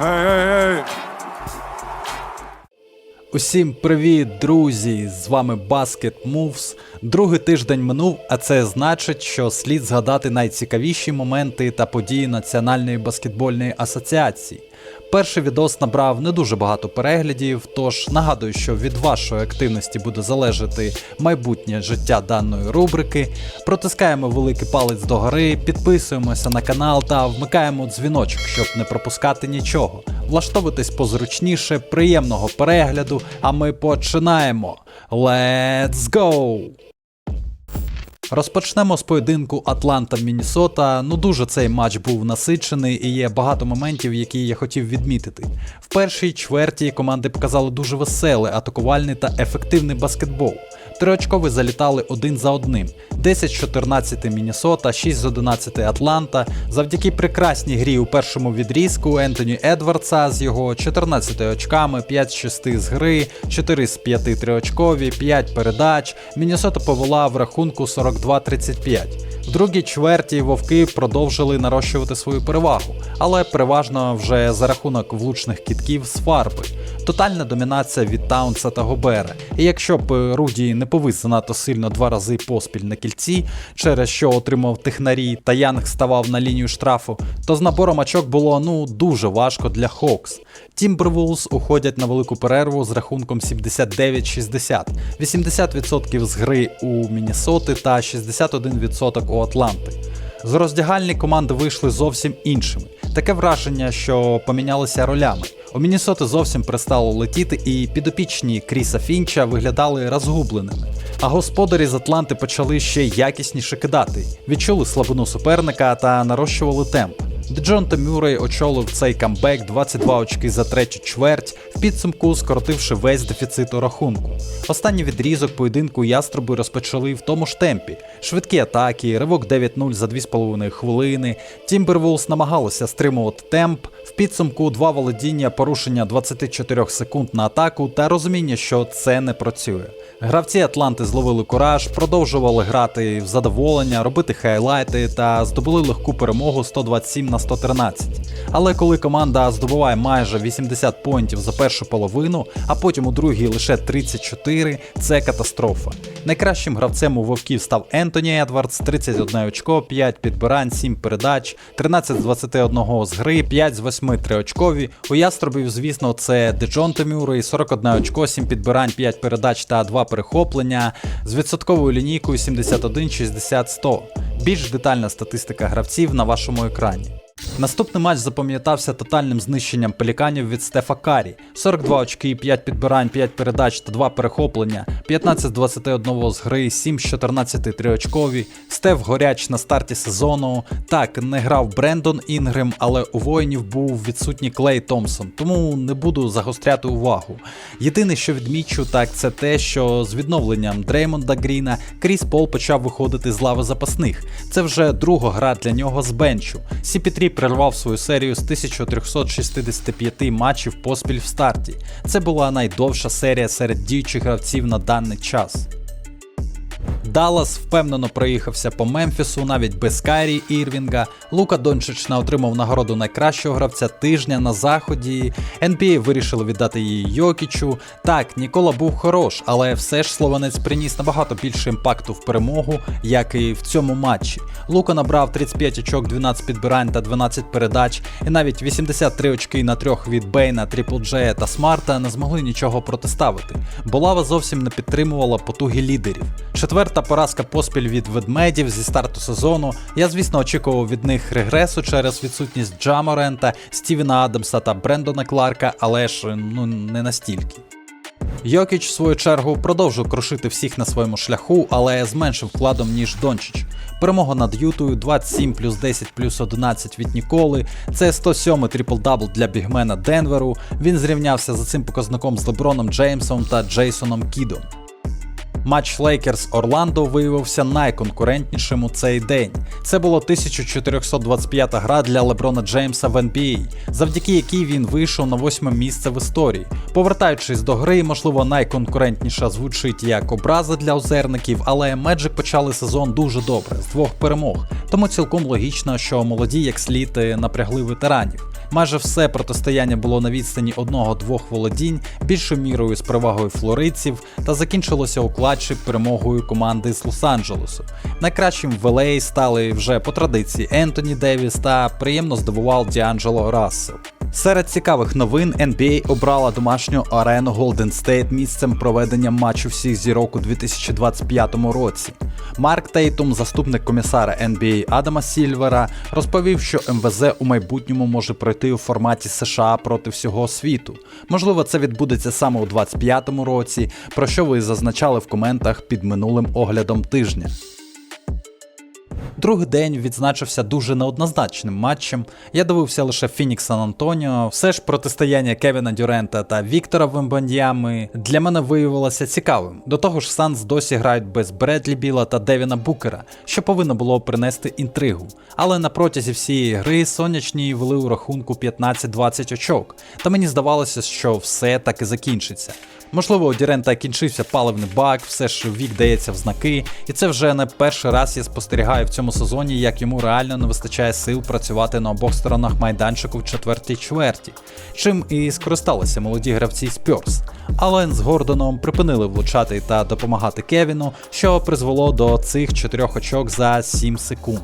Ей, ей, ей! Усім привіт, друзі! З вами Basket Moves. Другий тиждень минув, а це значить, що слід згадати найцікавіші моменти та події Національної баскетбольної асоціації. Перший відос набрав не дуже багато переглядів, тож нагадую, що від вашої активності буде залежати майбутнє життя даної рубрики. Протискаємо великий палець догори, підписуємося на канал та вмикаємо дзвіночок, щоб не пропускати нічого. Влаштовуйтесь позручніше, приємного перегляду, а ми починаємо. Let's go! Розпочнемо з поєдинку Атланта Міннесота. Ну дуже цей матч був насичений і є багато моментів, які я хотів відмітити. В першій чверті команди показали дуже веселий, атакувальний та ефективний баскетбол. Триочкові залітали один за одним. 10 з 14 Міннесота, 6 з 11 Атланта. Завдяки прекрасній грі у першому відрізку Ентоні Едвардса з його 14 очками, 5 з 6 з гри, 4 з 5 триочкові, 5 передач. Міннесота повела в рахунку 42-35. В другій чверті вовки продовжили нарощувати свою перевагу, але переважно вже за рахунок влучних кітків з фарби. Тотальна домінація від Таунса та Гобера. І якщо б Руді не повис занадто сильно два рази поспіль на кільці, через що отримав технарі та Янг ставав на лінію штрафу, то з набором очок було ну дуже важко для Хокс. Тімбервулс уходять на велику перерву з рахунком 79-60, 80% з гри у Міннесоти та 61% у Атланти. З роздягальні команди вийшли зовсім іншими. Таке враження, що помінялися ролями. У Міннесоти зовсім перестало летіти, і підопічні Кріса Фінча виглядали розгубленими. А господарі з Атланти почали ще якісніше кидати, відчули слабину суперника та нарощували темп. Деджонта Мюррей очолив цей камбек 22 очки за третю чверть, в підсумку скоротивши весь дефіцит у рахунку. Останній відрізок поєдинку яструби розпочали в тому ж темпі. Швидкі атаки, ривок 9-0 за 2,5 хвилини. Тімбервулс намагалися стримувати темп. В підсумку два володіння, порушення 24 секунд на атаку та розуміння, що це не працює. Гравці Атланти зловили кураж, продовжували грати в задоволення, робити хайлайти та здобули легку перемогу 127 на 113. Але коли команда здобуває майже 80 поінтів за першу половину, а потім у другій лише 34, це катастрофа. Найкращим гравцем у вовків став Ентоні Едвардс, 31 очко, 5 підбирань, 7 передач, 13 з 21 з гри, 5 з 8 триочкові. У яструбів, звісно, це Деджонте Мюррей, 41 очко, 7 підбирань, 5 передач та 2 перехоплення з відсотковою лінійкою 71-60-100. Більш детальна статистика гравців на вашому екрані. Наступний матч запам'ятався тотальним знищенням пеліканів від Стефа Карі. 42 очки, 5 підбирань, 5 передач та 2 перехоплення, 15 з 21 з гри, 7 з 14 триочкові. Стеф горяч на старті сезону. Так, не грав Брендон Інгрем, але у воїнів був відсутній Клей Томпсон, тому не буду загостряти увагу. Єдине, що відмічу, так це те, що з відновленням Дреймонда Гріна Кріс Пол почав виходити з лави запасних. Це вже друга гра для нього з бенчу. CP3 перервав свою серію з 1365 матчів поспіль в старті. Це була найдовша серія серед діючих гравців на даний час. Даллас впевнено проїхався по Мемфісу навіть без Кайрі Ірвінга. Лука Дончич не отримав нагороду найкращого гравця тижня на заході. NBA вирішили віддати її Йокічу. Так, Нікола був хорош, але все ж словенець приніс набагато більше імпакту в перемогу, як і в цьому матчі. Лука набрав 35 очок, 12 підбирань та 12 передач, і навіть 83 очки на трьох від Бейна, Тріпл Джея та Смарта не змогли нічого протиставити. Болава зовсім не підтримувала потуги лідерів. Четверта поразка поспіль від ведмедів зі старту сезону. Я, звісно, очікував від них регресу через відсутність Джаморента, Стівена Адамса та Брендона Кларка, але ж ну не настільки. Йокіч, в свою чергу, продовжив крушити всіх на своєму шляху, але з меншим вкладом, ніж Дончич. Перемога над Ютою 27 плюс 10 плюс 11 від Ніколи. Це 107-й трипл-дабл для бігмена Денверу. Він зрівнявся за цим показником з Леброном Джеймсом та Джейсоном Кідом. Матч Лейкерс Орландо виявився найконкурентнішим у цей день. Це було 1425 гра для Леброна Джеймса в NBA, завдяки якій він вийшов на восьме місце в історії. Повертаючись до гри, можливо, найконкурентніша звучить як образа для озерників, але Меджик почали сезон дуже добре з двох перемог. Тому цілком логічно, що молоді як слід напрягли ветеранів. Майже все протистояння було на відстані одного-двох володінь, більшою мірою з перевагою флоридців, та закінчилося у клатчі перемогою команди з Лос-Анджелесу. Найкращим в LA стали вже по традиції Ентоні Девіс та приємно здивував Діанджело Рассел. Серед цікавих новин NBA обрала домашню арену Golden State місцем проведення матчу всіх зірок у 2025 році. Марк Тейтум, заступник комісара NBA Адама Сільвера, розповів, що МВЗ у майбутньому може пройти у форматі США проти всього світу. Можливо, це відбудеться саме у 2025 році, про що ви зазначали в коментах під минулим оглядом тижня. Другий день відзначився дуже неоднозначним матчем. Я дивився лише Фінікс Сан Антоніо. Все ж протистояння Кевіна Дюрента та Віктора Вембандями для мене виявилося цікавим. До того ж, Санс досі грають без Бредлі Біла та Девіна Букера, що повинно було принести інтригу. Але на протязі всієї гри сонячні вели у рахунку 15-20 очок, та мені здавалося, що все таки закінчиться. Можливо, у Дірента кінчився паливний бак, все ж вік дається в знаки, і це вже не перший раз я спостерігаю в цьому сезоні, як йому реально не вистачає сил працювати на обох сторонах майданчику в четвертій чверті, чим і скористалися молоді гравці Спьорс. Ален з Гордоном припинили влучати та допомагати Кевіну, що призвело до цих чотирьох очок за 7 секунд.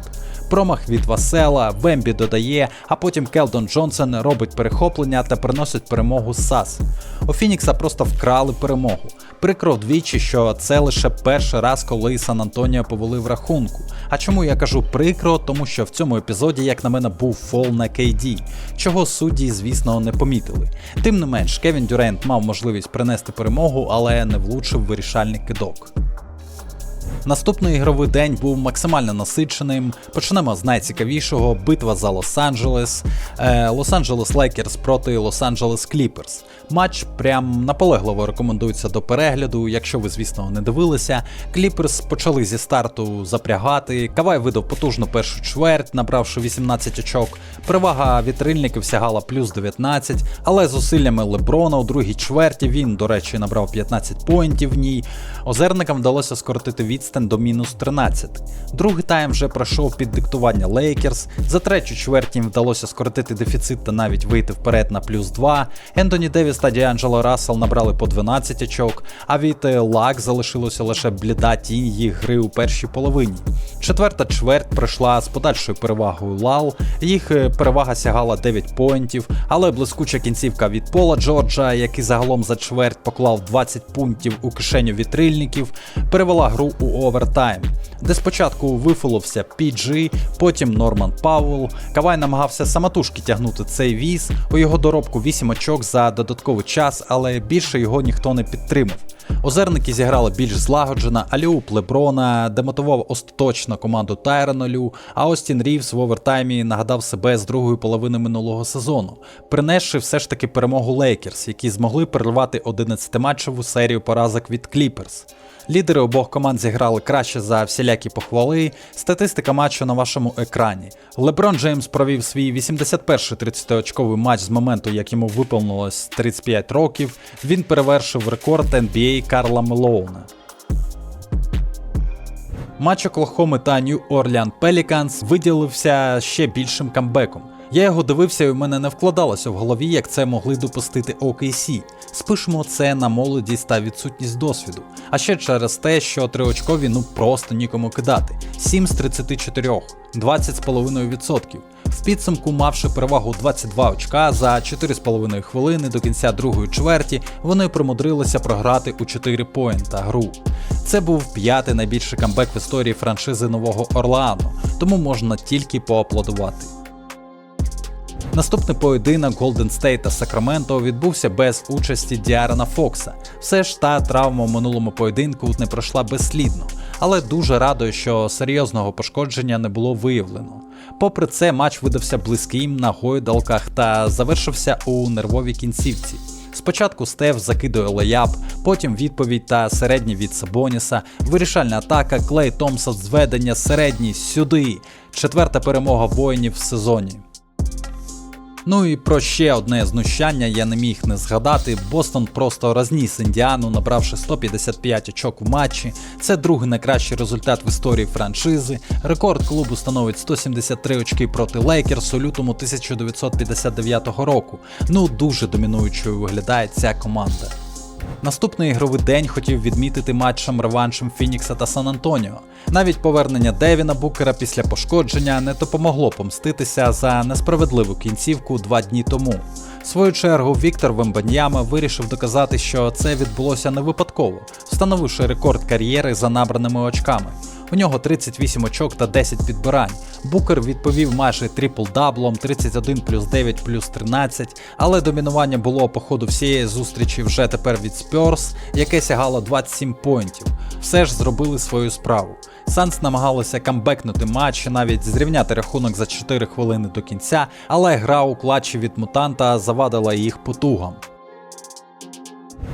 Промах від Васела, Вембі додає, а потім Келдон Джонсон робить перехоплення та приносить перемогу САС. У Фінікса просто вкрали перемогу. Прикро вдвічі, що це лише перший раз, коли Сан Антоніо повели в рахунку. А чому я кажу прикро? Тому що в цьому епізоді, як на мене, був фол на KD, чого судді, звісно, не помітили. Тим не менш, Кевін Дюрент мав можливість принести перемогу, але не влучив вирішальний кидок. Наступний ігровий день був максимально насиченим. Почнемо з найцікавішого: битва за Лос-Анджелес. Е, Лос-Анджелес Лейкерс проти Лос-Анджелес Кліперс. Матч прям наполегливо рекомендується до перегляду, якщо ви, звісно, не дивилися. Кліперс почали зі старту запрягати. Кавай видав потужну першу чверть, набравши 18 очок. Перевага вітрильників сягала плюс 19, але зусиллями Леброна у другій чверті він, до речі, набрав 15 поінтів в ній. Озерникам вдалося скоротити відстань до мінус 13. Другий тайм вже пройшов під диктування Лейкерс. За третю чверть їм вдалося скоротити дефіцит та навіть вийти вперед на плюс 2. Ентоні Девіс та Діанджело Рассел набрали по 12 очок, а від Лак залишилося лише бліда тінь їх гри у першій половині. Четверта чверть пройшла з подальшою перевагою Лал. Їх е, перевага сягала 9 поінтів, але блискуча кінцівка від Пола Джорджа, який загалом за чверть поклав 20 пунктів у кишеню вітрильників, перевела гру у овертайм, де спочатку вифолився PG, потім Норман Пауэлл. Кавай намагався самотужки тягнути цей віз. У його доробку 8 очок за додатковий час, але більше його ніхто не підтримав. Озерники зіграли більш злагоджено, Аліуп Леброна демотував остаточно команду Тайронолю, а Остін Рівс в овертаймі нагадав себе з другої половини минулого сезону, принесши все ж таки перемогу Лейкерс, які змогли перервати 11-матчеву серію поразок від Кліперс. Лідери обох команд зіграли краще за всілякі похвали. Статистика матчу на вашому екрані. Леброн Джеймс провів свій 81-й 30-очковий матч з моменту, як йому виповнилось 35 років. Він перевершив рекорд NBA Карла Мелоуна. Матч Оклахоми та Нью Орлеан Пеліканс виділився ще більшим камбеком. Я його дивився, і у мене не вкладалося в голові, як це могли допустити OKC. Спишемо це на молодість та відсутність досвіду. А ще через те, що триочкові ну просто нікому кидати. 7 з 34, 20,5%. В підсумку, мавши перевагу 22 очка за 4,5 хвилини до кінця другої чверті, вони примудрилися програти у 4 поінта гру. Це був п'ятий найбільший камбек в історії франшизи Нового Орлеану, тому можна тільки поаплодувати. Наступний поєдинок Golden State та Сакраменто відбувся без участі Діарона Фокса. Все ж та травма в минулому поєдинку не пройшла безслідно, але дуже радує, що серйозного пошкодження не було виявлено. Попри це, матч видався близьким на гойдалках та завершився у нервовій кінцівці. Спочатку Стеф закидує леяб, потім відповідь та середній від Сабоніса, вирішальна атака, Клей Томсон зведення середній сюди. Четверта перемога воїнів в сезоні. Ну і про ще одне знущання я не міг не згадати. Бостон просто розніс індіану, набравши 155 очок в матчі. Це другий найкращий результат в історії франшизи. Рекорд клубу становить 173 очки проти Лейкерс у лютому 1959 року. Ну дуже домінуючою виглядає ця команда. Наступний ігровий день хотів відмітити матчем реваншем Фінікса та Сан Антоніо. Навіть повернення Девіна Букера після пошкодження не допомогло помститися за несправедливу кінцівку два дні тому. В свою чергу Віктор Вембаньяма вирішив доказати, що це відбулося не випадково, встановивши рекорд кар'єри за набраними очками. У нього 38 очок та 10 підбирань. Букер відповів майже трипл-даблом 31 плюс 9 плюс 13, але домінування було по ходу всієї зустрічі вже тепер від Спьорс, яке сягало 27 поінтів. Все ж зробили свою справу. Санс намагалися камбекнути матч, навіть зрівняти рахунок за 4 хвилини до кінця, але гра у клатчі від мутанта завадила їх потугам.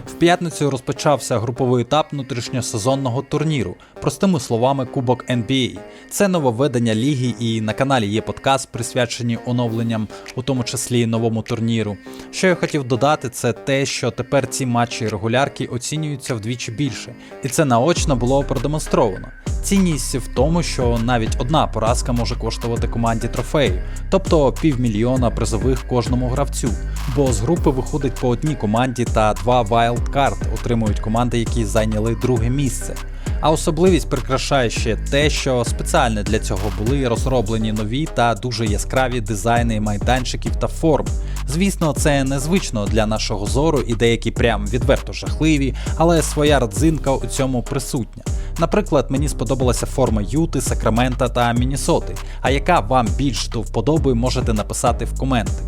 В п'ятницю розпочався груповий етап внутрішньосезонного турніру, простими словами Кубок NBA. Це нововведення ліги, і на каналі є подкаст, присвячені оновленням, у тому числі новому турніру. Що я хотів додати, це те, що тепер ці матчі регулярки оцінюються вдвічі більше, і це наочно було продемонстровано. Цінність в тому, що навіть одна поразка може коштувати команді трофею, тобто півмільйона призових кожному гравцю. Бо з групи виходить по одній команді та два вайлдкарт отримують команди, які зайняли друге місце. А особливість прикрашає ще те, що спеціально для цього були розроблені нові та дуже яскраві дизайни майданчиків та форм. Звісно, це незвично для нашого зору і деякі прям відверто жахливі, але своя родзинка у цьому присутня. Наприклад, мені сподобалася форма Юти, Сакрамента та Мінісоти. А яка вам більш до вподоби, можете написати в коменти.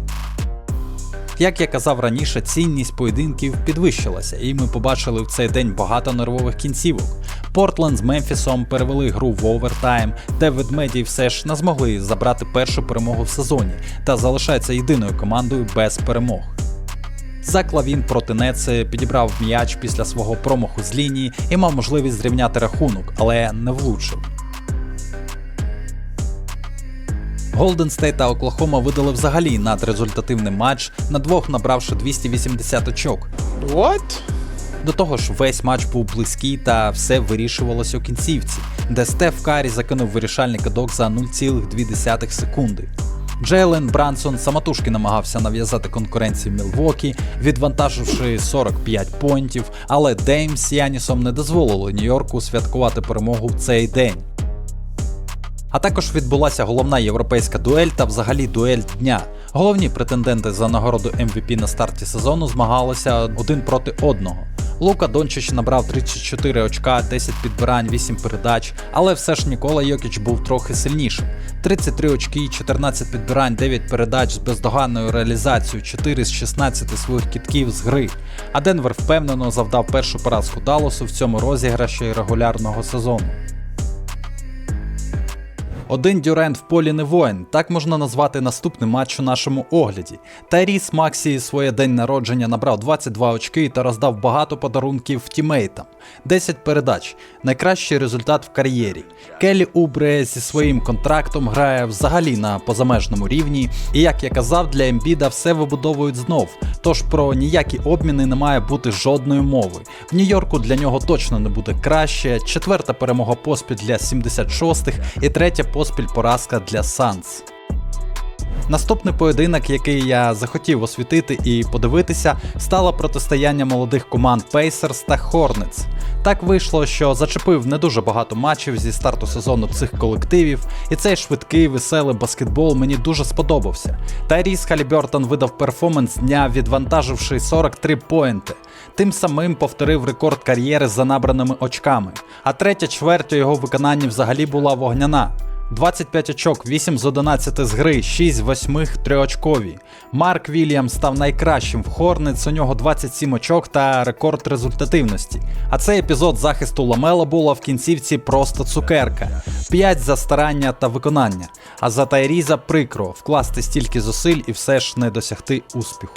Як я казав раніше, цінність поєдинків підвищилася, і ми побачили в цей день багато нервових кінцівок. Портленд з Мемфісом перевели гру в овертайм, де ведмеді все ж не змогли забрати першу перемогу в сезоні та залишається єдиною командою без перемог. Заклавін проти Неци підібрав м'яч після свого промаху з лінії і мав можливість зрівняти рахунок, але не влучив. Голден Стейт та Оклахома видали взагалі надрезультативний матч, на двох набравши 280 очок. What? До того ж, весь матч був близький та все вирішувалося у кінцівці, де Стеф Карі закинув вирішальний кидок за 0,2 секунди. Джейлен Брансон самотужки намагався нав'язати конкуренції Мілвокі, відвантаживши 45 поінтів, але Дейм з Янісом не дозволили Нью-Йорку святкувати перемогу в цей день. А також відбулася головна європейська дуель та взагалі дуель дня. Головні претенденти за нагороду MVP на старті сезону змагалися один проти одного. Лука Дончич набрав 34 очка, 10 підбирань, 8 передач, але все ж Нікола Йокіч був трохи сильнішим. 33 очки, 14 підбирань, 9 передач з бездоганною реалізацією, 4 з 16 своїх кітків з гри. А Денвер впевнено завдав першу поразку Далласу в цьому розіграші регулярного сезону. Один Дюрент в полі не воїн, так можна назвати наступний матч у нашому огляді. Тайріс Максі своє день народження набрав 22 очки та роздав багато подарунків тімейтам. 10 передач найкращий результат в кар'єрі. Келі Убре зі своїм контрактом грає взагалі на позамежному рівні, і як я казав, для Ембіда все вибудовують знов. Тож про ніякі обміни не має бути жодної мови. В Нью-Йорку для нього точно не буде краще. Четверта перемога поспіль для 76-х і третя поспіль поразка для Санс. Наступний поєдинок, який я захотів освітити і подивитися, стало протистояння молодих команд Pacers та Hornets. Так вийшло, що зачепив не дуже багато матчів зі старту сезону цих колективів, і цей швидкий, веселий баскетбол мені дуже сподобався. Тайріс Халібертон видав перформанс дня, відвантаживши 43 поінти. Тим самим повторив рекорд кар'єри за набраними очками. А третя чверть у його виконанні взагалі була вогняна. 25 очок, 8 з 11 з гри, 6 з 8 триочкові. Марк Вільям став найкращим в Хорнець, у нього 27 очок та рекорд результативності. А цей епізод захисту Ламела було в кінцівці просто цукерка. 5 за старання та виконання. А за Тайріза прикро вкласти стільки зусиль і все ж не досягти успіху.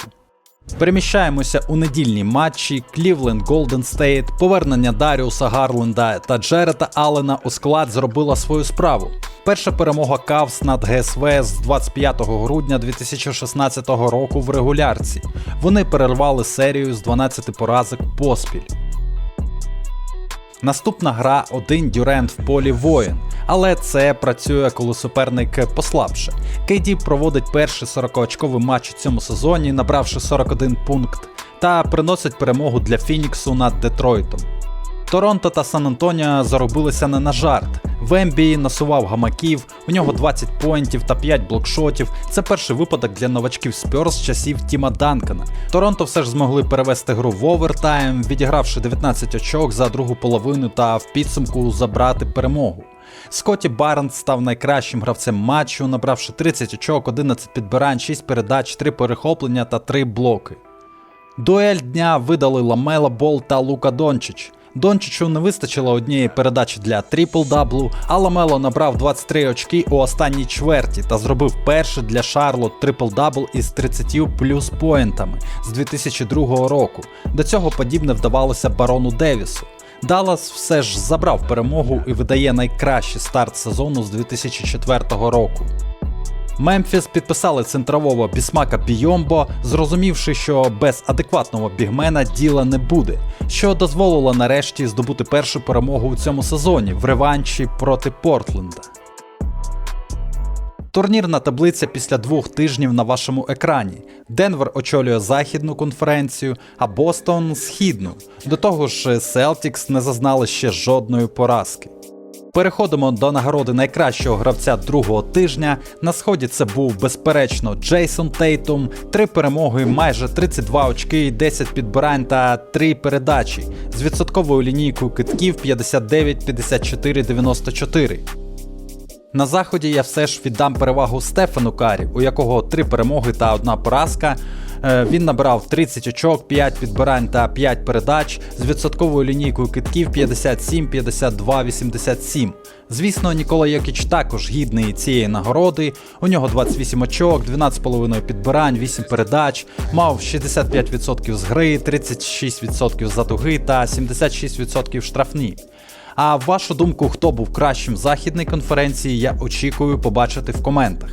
Переміщаємося у недільні матчі Клівленд Голден Стейт, повернення Даріуса Гарленда та Джерета Аллена у склад зробила свою справу. Перша перемога Кавс над ГСВ з 25 грудня 2016 року в регулярці. Вони перервали серію з 12 поразок поспіль. Наступна гра один Дюрент в полі воїн, але це працює, коли суперник послабше. Кейді проводить перший 40-очковий матч у цьому сезоні, набравши 41 пункт, та приносить перемогу для Фініксу над Детройтом. Торонто та Сан-Антоніо заробилися не на жарт. Вембі насував гамаків, у нього 20 поінтів та 5 блокшотів. Це перший випадок для новачків Спьорс з часів Тіма Данкана. Торонто все ж змогли перевести гру в овертайм, відігравши 19 очок за другу половину та в підсумку забрати перемогу. Скотті Барнс став найкращим гравцем матчу, набравши 30 очок, 11 підбирань, 6 передач, 3 перехоплення та 3 блоки. Дуель дня видали Ламела Бол та Лука Дончич. Дончичу не вистачило однієї передачі для трипл-даблу, а Ламело набрав 23 очки у останній чверті та зробив перший для Шарлот трипл-дабл із 30 плюс поінтами з 2002 року. До цього подібне вдавалося Барону Девісу. Даллас все ж забрав перемогу і видає найкращий старт сезону з 2004 року. Мемфіс підписали центрового бісмака Бійомбо, зрозумівши, що без адекватного бігмена діла не буде, що дозволило нарешті здобути першу перемогу у цьому сезоні в реванші проти Портленда. Турнірна таблиця після двох тижнів на вашому екрані. Денвер очолює західну конференцію, а Бостон східну. До того ж, Celtics не зазнали ще жодної поразки. Переходимо до нагороди найкращого гравця другого тижня. На сході це був безперечно Джейсон Тейтум, три перемоги, майже 32 очки, 10 підбирань та 3 передачі з відсотковою лінійкою китків 59, 54, 94. На заході я все ж віддам перевагу Стефану Карі, у якого три перемоги та одна поразка. Е, Він набрав 30 очок, 5 підбирань та 5 передач з відсотковою лінійкою китків 57, 52, 87. Звісно, Нікола Йокіч також гідний цієї нагороди. У нього 28 очок, 12,5 підбирань, 8 передач, мав 65% з гри, 36% за дуги та 76% штрафні. А вашу думку, хто був кращим в західній конференції, я очікую побачити в коментах.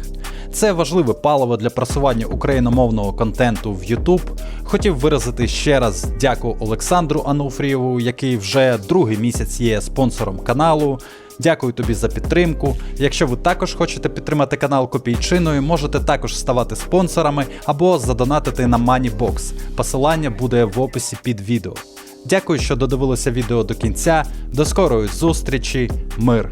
Це важливе паливо для просування україномовного контенту в YouTube. Хотів виразити ще раз дяку Олександру Ануфрієву, який вже другий місяць є спонсором каналу. Дякую тобі за підтримку. Якщо ви також хочете підтримати канал копійчиною, можете також ставати спонсорами або задонатити на MoneyBox. Посилання буде в описі під відео. Дякую, що додивилися відео до кінця. До скорої зустрічі, мир!